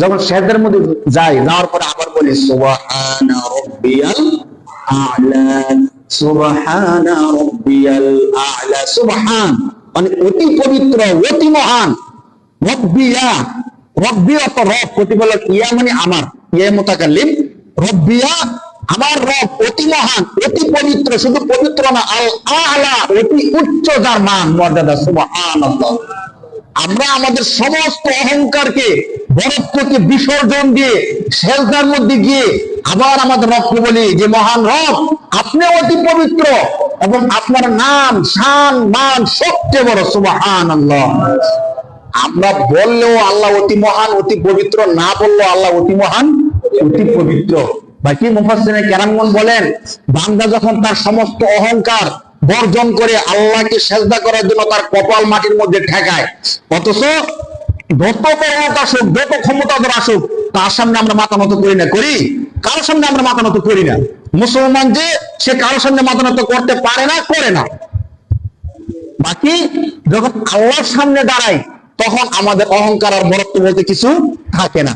যখন সেজদার মধ্যে যাই, যাওয়ার পরে আবার বলি রাব্বিয়াল আ'লা রাব্বিয়াল আ'লা, সুবহান। মানে অতি পবিত্র, অতি মহান। রব্বিয়া, রব্বি অত রব প্রতিপালক ইয়া মানে আমার। ইয়া রব্বিয়া, আমার রব, অতি মহান, অতি পবিত্র, শুধু পবিত্র না আল আলা অতি উচ্চ যার মান, মর্যাদা, সুবহানাল্লাহ। আমরা আমাদের সমস্ত অহংকারকে বরত্বকে বিসর্জন দিয়ে সেজদার মধ্যে গিয়ে আবার আমাদের রবকে বলি যে মহান রব, আপনি অতি পবিত্র এবং আপনার নাম, শান, মান সবচেয়ে বড়, সুবহানাল্লাহ। আমরা বললেও আল্লাহ অতি মহান, অতি পবিত্র, না বললেও আল্লাহ অতি মহান, অতি পবিত্র। বাকি মুফাসসিরে কেরামগণ বলেন, বান্দা যখন তার সমস্ত অহংকার বর্জন করে আল্লাহকে সেজদা করার জন্য তার কপাল মাটির মধ্যে ঠেকায়। অথচ যত ক্ষমতা আসুক, যত ক্ষমতা ধর আসুক, তার সামনে আমরা মাথা নত করি না। করি? কারোর সামনে আমরা মাথা নত করি না। মুসলমান যে, সে কারোর সামনে মাথা নত করতে পারে না, করে না। বাকি যখন আল্লাহর সামনে দাঁড়াই তখন আমাদের অহংকার আর বরত্ব বলতে কিছু থাকে না।